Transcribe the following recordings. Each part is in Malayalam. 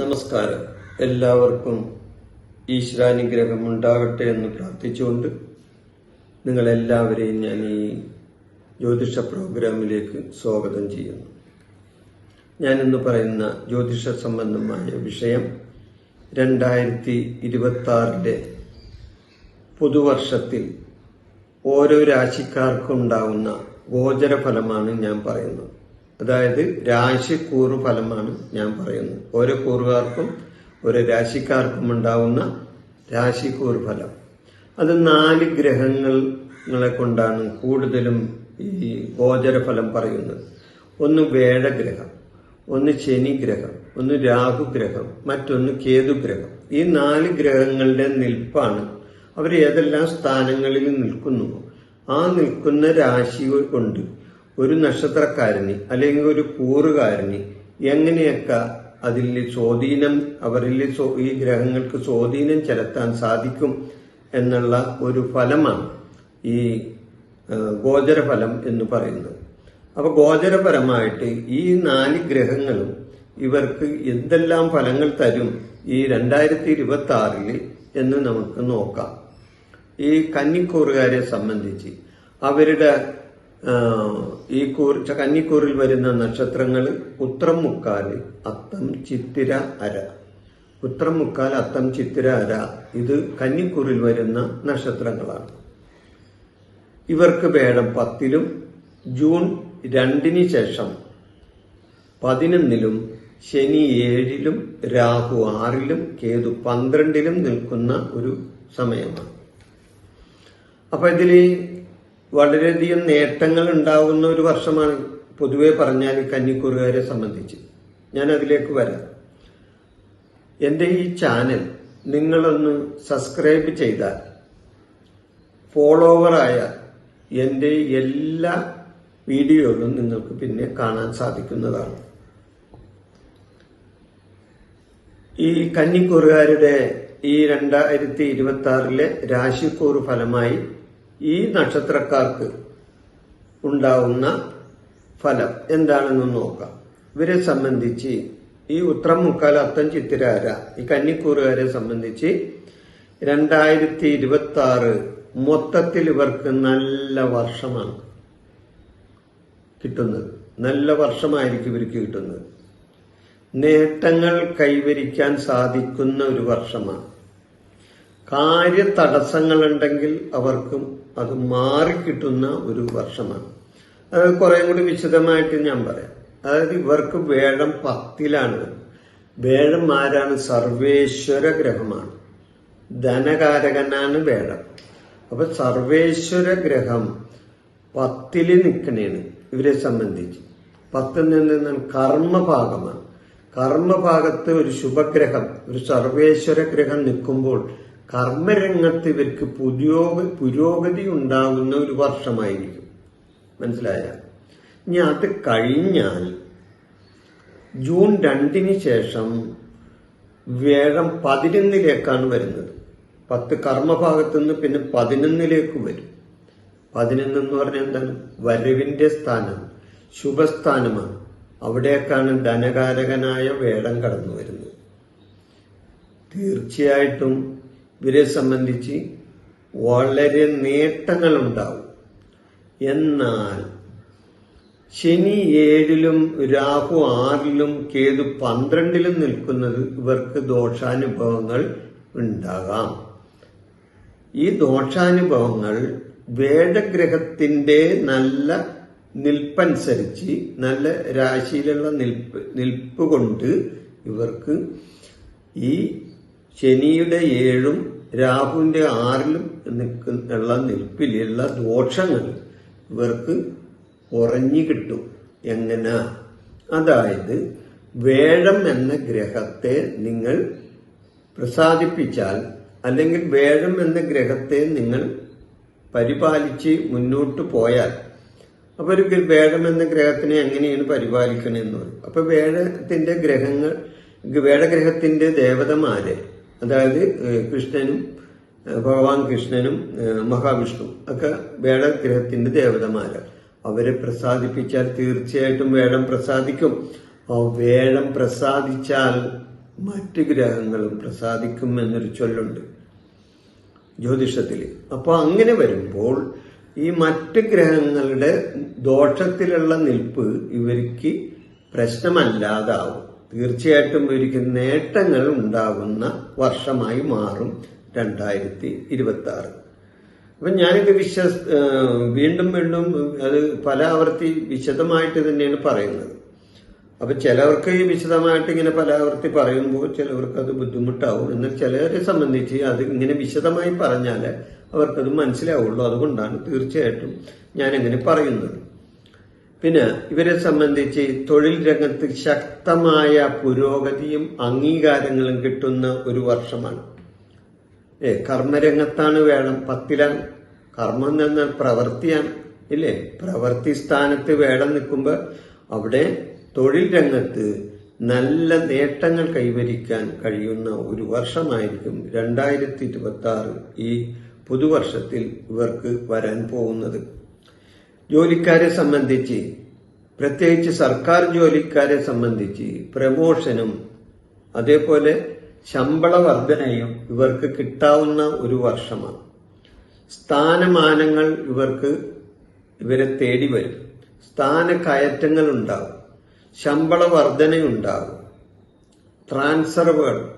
നമസ്കാരം. എല്ലാവർക്കും ഈശ്വരാനുഗ്രഹം ഉണ്ടാകട്ടെ എന്ന് പ്രാർത്ഥിച്ചുകൊണ്ട് നിങ്ങളെല്ലാവരെയും ഞാൻ ഈ ജ്യോതിഷ പ്രോഗ്രാമിലേക്ക് സ്വാഗതം ചെയ്യുന്നു. ഞാൻ ഇന്ന് പറയുന്ന ജ്യോതിഷ സംബന്ധമായ വിഷയം രണ്ടായിരത്തി ഇരുപത്തി പുതുവർഷത്തിൽ ഓരോ രാശിക്കാർക്കും ഉണ്ടാവുന്ന ഗോചരഫലമാണ് ഞാൻ പറയുന്നത്. അതായത് രാശിക്കൂറ് ഫലമാണ് ഞാൻ പറയുന്നത്. ഓരോ കൂറുകാർക്കും ഓരോ രാശിക്കാർക്കും ഉണ്ടാവുന്ന രാശിക്കൂറ് ഫലം. അത് നാല് ഗ്രഹങ്ങളെ കൊണ്ടാണ് കൂടുതലും ഈ ഗോചരഫലം പറയുന്നത്. ഒന്ന് വേഴഗ്രഹം ഒന്ന് ശനി ഗ്രഹം ഒന്ന് രാഹുഗ്രഹം മറ്റൊന്ന് കേതുഗ്രഹം. ഈ നാല് ഗ്രഹങ്ങളുടെ നിൽപ്പാണ്. അവർ ഏതെല്ലാം സ്ഥാനങ്ങളിൽ നിൽക്കുന്നുവോ? ആ നിൽക്കുന്ന രാശി കൊണ്ട് ഒരു നക്ഷത്രക്കാരന് അല്ലെങ്കിൽ ഒരു കൂറുകാരന് എങ്ങനെയൊക്കെ അതിൽ സ്വാധീനം അവരിൽ ഈ ഗ്രഹങ്ങൾക്ക് സ്വാധീനം ചെലുത്താൻ സാധിക്കും എന്നുള്ള ഒരു ഫലമാണ് ഈ ഗോചരഫലം എന്ന് പറയുന്നത്. അപ്പൊ ഗോചരപരമായിട്ട് ഈ നാല് ഗ്രഹങ്ങളും ഇവർക്ക് എന്തെല്ലാം ഫലങ്ങൾ തരും ഈ രണ്ടായിരത്തി ഇരുപത്തി ആറിൽ എന്ന് നമുക്ക് നോക്കാം. ഈ കന്നിക്കൂറുകാരെ സംബന്ധിച്ച് അവരുടെ ഈ കൂർ കന്നിക്കൂറിൽ വരുന്ന നക്ഷത്രങ്ങൾ ഉത്രം മുക്കാൽ അത്തം ചിത്തിര അര. ഉത്രം മുക്കാൽ അത്തം ചിത്തിര അര ഇത് കന്നിക്കൂറിൽ വരുന്ന നക്ഷത്രങ്ങളാണ്. ഇവർക്ക് വേണം പത്തിലും ജൂൺ രണ്ടിന് ശേഷം പതിനൊന്നിലും ശനി ഏഴിലും രാഹു ആറിലും കേതു പന്ത്രണ്ടിലും നിൽക്കുന്ന ഒരു സമയമാണ്. അപ്പൊ ഇതിൽ വളരെയധികം നേട്ടങ്ങൾ ഉണ്ടാകുന്ന ഒരു വർഷമാണ് പൊതുവെ പറഞ്ഞാൽ കന്നിക്കൂറുകാരെ സംബന്ധിച്ച്. ഞാൻ അതിലേക്ക് വരാം. എന്റെ ഈ ചാനൽ നിങ്ങളൊന്ന് സബ്സ്ക്രൈബ് ചെയ്താൽ ഫോളോവറായ എന്റെ എല്ലാ വീഡിയോകളും നിങ്ങൾക്ക് പിന്നെ കാണാൻ സാധിക്കുന്നതാണ്. ഈ കന്നിക്കൂറുകാരുടെ ഈ രണ്ടായിരത്തി ഇരുപത്തി ആറിലെ രാശിക്കൂറ് ഫലമായി ഈ നക്ഷത്രക്കാർക്ക് ഉണ്ടാവുന്ന ഫലം എന്താണെന്ന് നോക്കാം. ഇവരെ സംബന്ധിച്ച് ഈ ഉത്രം മുക്കാൽ അത്തം ചിത്തിരാര ഈ കന്നിക്കൂറുകാരെ സംബന്ധിച്ച് രണ്ടായിരത്തി ഇരുപത്തി ആറ് മൊത്തത്തിൽ ഇവർക്ക് നല്ല വർഷമാണ് കിട്ടുന്നത്. നല്ല വർഷമായിരിക്കും ഇവർക്ക് കിട്ടുന്നത്. നേട്ടങ്ങൾ കൈവരിക്കാൻ സാധിക്കുന്ന ഒരു വർഷമാണ്. കാര്യ തടസ്സങ്ങളുണ്ടെങ്കിൽ അവർക്കും അത് മാറിക്കിട്ടുന്ന ഒരു വർഷമാണ്. അത് കുറെ കൂടി വിശദമായിട്ട് ഞാൻ പറയാം. അതായത് ഇവർക്ക് വേഴം പത്തിലാണ് വേഴം ആരാണ്? സർവേശ്വര ഗ്രഹമാണ്. ധനകാരകനാണ് വേഴം അപ്പൊ സർവേശ്വര ഗ്രഹം പത്തിൽ നിൽക്കണേണ് ഇവരെ സംബന്ധിച്ച്. പത്തിൽ നിന്ന് കർമ്മഭാഗമാണ്. കർമ്മഭാഗത്ത് ഒരു ശുഭഗ്രഹം ഒരു സർവേശ്വര ഗ്രഹം നിൽക്കുമ്പോൾ കർമ്മരംഗത്ത് ഇവർക്ക് പുതിയോ പുരോഗതി ഉണ്ടാകുന്ന ഒരു വർഷമായിരിക്കും. മനസ്സിലായ? ഇനി അത് കഴിഞ്ഞാൽ ജൂൺ രണ്ടിന് ശേഷം വേഴം പതിനൊന്നിലേക്കാണ് വരുന്നത്. പത്ത് കർമ്മഭാഗത്തു നിന്ന് പിന്നെ പതിനൊന്നിലേക്ക് വരും. പതിനൊന്ന് എന്ന് പറഞ്ഞാൽ എന്താണ്? വരവിന്റെ സ്ഥാനം ശുഭസ്ഥാനമാണ്. അവിടേക്കാണ് ധനകാരകനായ വേടം കടന്നു വരുന്നത്. തീർച്ചയായിട്ടും ഇവരെ സംബന്ധിച്ച് വളരെ നേട്ടങ്ങൾ ഉണ്ടാവും എന്നാൽ ശനി ഏഴിലും രാഹു ആറിലും കേതു പന്ത്രണ്ടിലും നിൽക്കുന്നത് ഇവർക്ക് ദോഷാനുഭവങ്ങൾ ഉണ്ടാകാം. ഈ ദോഷാനുഭവങ്ങൾ വേദഗ്രഹത്തിന്റെ നല്ല നിൽപ്പനുസരിച്ച് നല്ല രാശിയിലുള്ള നിൽപ്പ് നിൽപ്പ് കൊണ്ട് ഇവർക്ക് ഈ ശനിയുടെ ഏഴും രാഹുവിന്റെ ആറിലും നിൽക്കുന്നുള്ള നിൽപ്പിലുള്ള ദോഷങ്ങൾ ഇവർക്ക് കുറഞ്ഞു കിട്ടും. എങ്ങനെ? അതായത് വേഴം എന്ന ഗ്രഹത്തെ നിങ്ങൾ പ്രസാദിപ്പിച്ചാൽ അല്ലെങ്കിൽ വേഴം എന്ന ഗ്രഹത്തെ നിങ്ങൾ പരിപാലിച്ച് മുന്നോട്ട് പോയാൽ അപ്പോൾ ഒരു വേഴം എന്ന ഗ്രഹത്തിനെ എങ്ങനെയാണ് പരിപാലിക്കണമെന്ന് പറയും. അപ്പൊ വേഴത്തിന്റെ ഗ്രഹങ്ങൾ വേഴഗ്രഹത്തിന്റെ ദേവതമാരെ അതായത് കൃഷ്ണനും ഭഗവാൻ കൃഷ്ണനും മഹാവിഷ്ണു ഒക്കെ വേടഗ്രഹത്തിന്റെ ദേവതമാര്. അവരെ പ്രസാദിപ്പിച്ചാൽ തീർച്ചയായിട്ടും വേടം പ്രസാദിക്കും. ആ വേടം പ്രസാദിച്ചാൽ മറ്റ് ഗ്രഹങ്ങളും പ്രസാദിക്കും എന്നൊരു ചൊല്ലുണ്ട് ജ്യോതിഷത്തിൽ അപ്പോൾ അങ്ങനെ വരുമ്പോൾ ഈ മറ്റ് ഗ്രഹങ്ങളുടെ ദോഷത്തിലുള്ള നിൽപ്പ് ഇവർക്ക് പ്രശ്നമല്ലാതാവും. തീർച്ചയായിട്ടും ഒരിക്കൽ നേട്ടങ്ങൾ ഉണ്ടാകുന്ന വർഷമായി മാറും രണ്ടായിരത്തി ഇരുപത്തി ആറ് അപ്പം ഞാനിത് വിശ്വസ് വീണ്ടും വീണ്ടും അത് പല ആവർത്തി വിശദമായിട്ട് തന്നെയാണ് പറയുന്നത്. അപ്പൊ ചിലവർക്ക് ഈ വിശദമായിട്ട് ഇങ്ങനെ പല ആവർത്തി പറയുമ്പോൾ ചിലവർക്ക് അത് ബുദ്ധിമുട്ടാവും. എന്നാൽ ചിലരെ സംബന്ധിച്ച് അത് ഇങ്ങനെ വിശദമായി പറഞ്ഞാൽ അവർക്കത് മനസ്സിലാവുള്ളൂ. അതുകൊണ്ടാണ് തീർച്ചയായിട്ടും ഞാൻ ഇങ്ങനെ പറയുന്നത്. പിന്നെ ഇവരെ സംബന്ധിച്ച് തൊഴിൽ രംഗത്ത് ശക്തമായ പുരോഗതിയും അംഗീകാരങ്ങളും കിട്ടുന്ന ഒരു വർഷമാണ്. ഏ കർമ്മരംഗത്താണ് വേണം പത്തിലാണ് കർമ്മം എന്നാൽ പ്രവൃത്തിയാണ് ഇല്ലേ? പ്രവൃത്തി സ്ഥാനത്ത് വേണം നിൽക്കുമ്പോൾ അവിടെ തൊഴിൽ രംഗത്ത് നല്ല നേട്ടങ്ങൾ കൈവരിക്കാൻ കഴിയുന്ന ഒരു വർഷമായിരിക്കും രണ്ടായിരത്തി ഇരുപത്തി ആറ് ഈ പുതുവർഷത്തിൽ ഇവർക്ക് വരാൻ പോകുന്നത്. ജോലിക്കാരെ സംബന്ധിച്ച് പ്രത്യേകിച്ച് സർക്കാർ ജോലിക്കാരെ സംബന്ധിച്ച് പ്രമോഷനും അതേപോലെ ശമ്പള വർധനയും ഇവർക്ക് കിട്ടാവുന്ന ഒരു വർഷമാണ്. സ്ഥാനമാനങ്ങൾ ഇവർക്ക് ഇവരെ തേടി വരും. സ്ഥാനക്കയറ്റങ്ങൾ ഉണ്ടാവും. ശമ്പള വർധനയുണ്ടാവും. ട്രാൻസ്ഫറുകൾ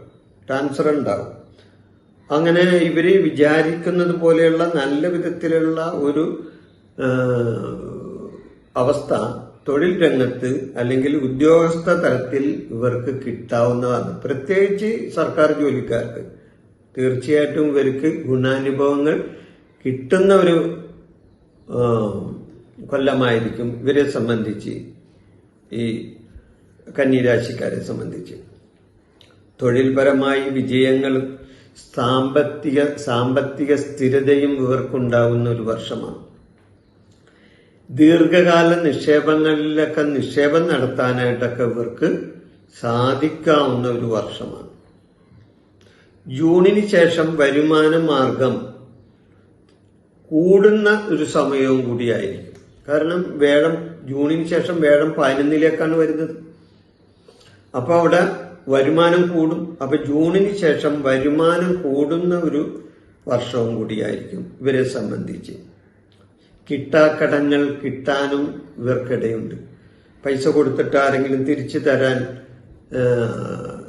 ട്രാൻസ്ഫർ ഉണ്ടാവും. അങ്ങനെ ഇവർ വിചാരിക്കുന്നത് പോലെയുള്ള നല്ല വിധത്തിലുള്ള ഒരു അവസ്ഥ തൊഴിൽ രംഗത്ത് അല്ലെങ്കിൽ ഉദ്യോഗസ്ഥ തലത്തിൽ ഇവർക്ക് കിട്ടാവുന്നതാണ്. പ്രത്യേകിച്ച് സർക്കാർ ജോലിക്കാർക്ക്. തീർച്ചയായിട്ടും ഇവർക്ക് ഗുണാനുഭവങ്ങൾ കിട്ടുന്ന ഒരു കൊല്ലമായിരിക്കും ഇവരെ സംബന്ധിച്ച് ഈ കന്നിരാശിക്കാരെ സംബന്ധിച്ച്. തൊഴിൽപരമായി വിജയങ്ങളും സാമ്പത്തിക സാമ്പത്തിക സ്ഥിരതയും ഇവർക്കുണ്ടാകുന്ന ഒരു വർഷമാണ്. ദീർഘകാല നിക്ഷേപങ്ങളിലൊക്കെ നിക്ഷേപം നടത്താനായിട്ടൊക്കെ ഇവർക്ക് സാധിക്കാവുന്ന ഒരു വർഷമാണ്. ജൂണിന് ശേഷം വരുമാന മാർഗം കൂടുന്ന ഒരു സമയവും കൂടിയായിരിക്കും കാരണം വേഴം ജൂണിന് ശേഷം വേഴം പതിനൊന്നിലേക്കാണ് വരുന്നത്. അപ്പോൾ അവിടെ വരുമാനം കൂടും. അപ്പൊ ജൂണിന് ശേഷം വരുമാനം കൂടുന്ന ഒരു വർഷവും കൂടിയായിരിക്കും ഇവരെ സംബന്ധിച്ച്. കിട്ടാക്കടങ്ങൾ കിട്ടാനും ഇവർക്കിടയുണ്ട്. പൈസ കൊടുത്തിട്ട് ആരെങ്കിലും തിരിച്ചു തരാൻ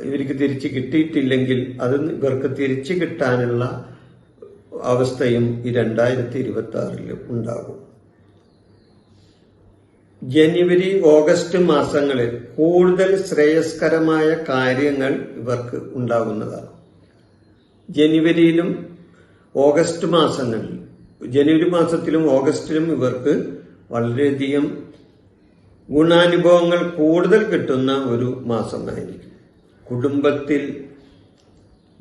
ഇവർക്ക് തിരിച്ചു കിട്ടിയിട്ടില്ലെങ്കിൽ അത് ഇവർക്ക് തിരിച്ചു കിട്ടാനുള്ള അവസ്ഥയും ഈ രണ്ടായിരത്തി ഇരുപത്തി ആറിൽ ഉണ്ടാകും. ജനുവരി ഓഗസ്റ്റ് മാസങ്ങളിൽ കൂടുതൽ ശ്രേയസ്കരമായ കാര്യങ്ങൾ ഇവർക്ക് ഉണ്ടാകുന്നതാണ്. ജനുവരിയിലും ഓഗസ്റ്റ് മാസങ്ങളിൽ ജനുവരി മാസത്തിലും ഓഗസ്റ്റിലും ഇവർക്ക് വളരെയധികം ഗുണാനുഭവങ്ങൾ കൂടുതൽ കിട്ടുന്ന ഒരു മാസമായിരിക്കും. കുടുംബത്തിൽ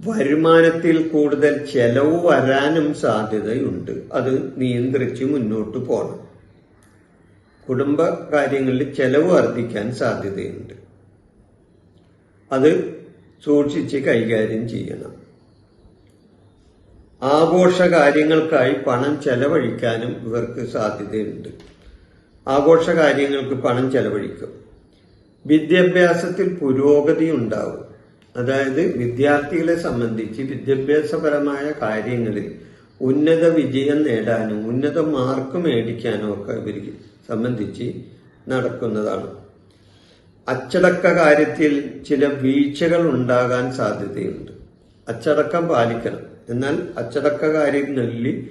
വരുമാനത്തിൽ കൂടുതൽ ചെലവ് വരാനും സാധ്യതയുണ്ട്. അത് നിയന്ത്രിച്ച് മുന്നോട്ട് പോകണം. കുടുംബ കാര്യങ്ങളിൽ ചെലവ് വർദ്ധിക്കാൻ സാധ്യതയുണ്ട്. അത് സൂക്ഷിച്ച് കൈകാര്യം ചെയ്യണം. ആഘോഷ കാര്യങ്ങൾക്കായി പണം ചെലവഴിക്കാനും ഇവർക്ക് സാധ്യതയുണ്ട്. ആഘോഷ കാര്യങ്ങൾക്ക് പണം ചെലവഴിക്കും. വിദ്യാഭ്യാസത്തിൽ പുരോഗതി ഉണ്ടാവും. അതായത് വിദ്യാർത്ഥികളെ സംബന്ധിച്ച് വിദ്യാഭ്യാസപരമായ കാര്യങ്ങളിൽ ഉന്നത വിജയം നേടാനും ഉന്നത മാർക്ക് മേടിക്കാനും ഒക്കെ ഇവർക്ക് സംബന്ധിച്ച് നടക്കുന്നതാണ്. അച്ചടക്ക കാര്യത്തിൽ ചില വീഴ്ചകൾ ഉണ്ടാകാൻ സാധ്യതയുണ്ട്. അച്ചടക്കം പാലിക്കണം. എന്നാൽ അച്ചടക്ക കാര്യങ്ങളിൽ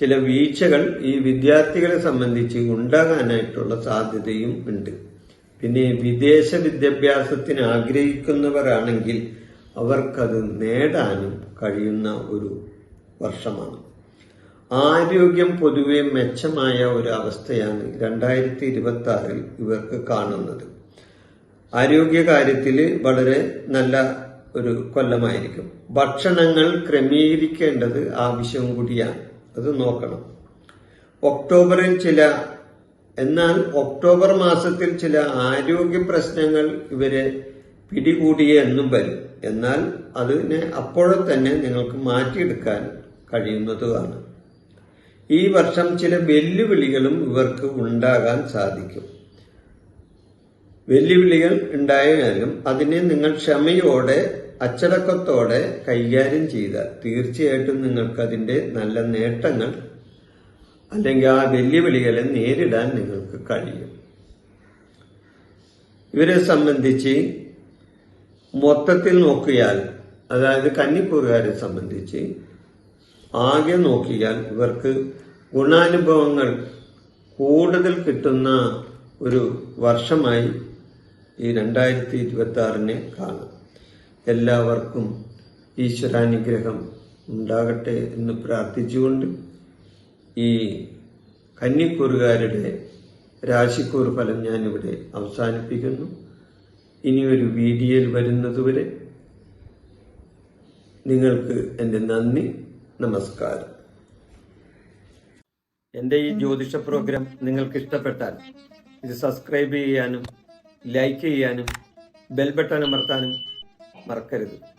ചില വീഴ്ചകൾ ഈ വിദ്യാർത്ഥികളെ സംബന്ധിച്ച് ഉണ്ടാകാനായിട്ടുള്ള സാധ്യതയും ഉണ്ട്. പിന്നെ വിദേശ വിദ്യാഭ്യാസത്തിന് ആഗ്രഹിക്കുന്നവരാണെങ്കിൽ അവർക്കത് നേടാനും കഴിയുന്ന ഒരു വർഷമാണ്. ആരോഗ്യം പൊതുവെ മെച്ചമായ ഒരു അവസ്ഥയാണ് രണ്ടായിരത്തി ഇരുപത്തി ആറിൽ ഇവർക്ക് കാണുന്നത്. ആരോഗ്യ കാര്യത്തിൽ വളരെ നല്ല ഒരു കൊല്ലമായിരിക്കും. ഭക്ഷണങ്ങൾ ക്രമീകരിക്കേണ്ടത് ആവശ്യവും കൂടിയാണ്. അത് നോക്കണം. ഒക്ടോബറിൽ ചില എന്നാൽ ഒക്ടോബർ മാസത്തിൽ ചില ആരോഗ്യ പ്രശ്നങ്ങൾ ഇവരെ പിടികൂടിയ എന്നും വരും. എന്നാൽ അതിനെ അപ്പോഴെ തന്നെ നിങ്ങൾക്ക് മാറ്റിയെടുക്കാൻ കഴിയുന്നതുമാണ്. ഈ വർഷം ചില വെല്ലുവിളികളും ഇവർക്ക് ഉണ്ടാകാൻ സാധിക്കും. വെല്ലുവിളികൾ ഉണ്ടായാലും അതിനെ നിങ്ങൾ ക്ഷമയോടെ അച്ചടക്കത്തോടെ കൈകാര്യം ചെയ്താൽ തീർച്ചയായിട്ടും നിങ്ങൾക്ക് അതിന്റെ നല്ല നേട്ടങ്ങൾ അല്ലെങ്കിൽ ആ വെല്ലുവിളികളെ നേരിടാൻ നിങ്ങൾക്ക് കഴിയും. ഇവരെ സംബന്ധിച്ച് മൊത്തത്തിൽ നോക്കിയാൽ അതായത് കന്നിക്കൂറുകാരെ സംബന്ധിച്ച് ആകെ നോക്കിയാൽ ഇവർക്ക് ഗുണാനുഭവങ്ങൾ കൂടുതൽ കിട്ടുന്ന ഒരു വർഷമായി ഈ രണ്ടായിരത്തി ഇരുപത്തി ആറിനെ കാണാം. എല്ലാവർക്കും ഈശ്വരാനുഗ്രഹം ഉണ്ടാകട്ടെ എന്ന് പ്രാർത്ഥിച്ചുകൊണ്ട് ഈ കന്നിക്കൂറുകാരുടെ രാശിക്കൂർ ഫലം ഞാനിവിടെ അവസാനിപ്പിക്കുന്നു. ഇനിയൊരു വീഡിയോയിൽ വരുന്നതുവരെ നിങ്ങൾക്ക് എന്റെ നന്ദി നമസ്കാരം. എന്റെ ഈ ജ്യോതിഷ പ്രോഗ്രാം നിങ്ങൾക്ക് ഇഷ്ടപ്പെട്ടാൽ ഇത് സബ്സ്ക്രൈബ് ചെയ്യാനും ലൈക്ക് ചെയ്യാനും ബെൽ ബട്ടൺ അമർത്താനും മറക്കരുത്.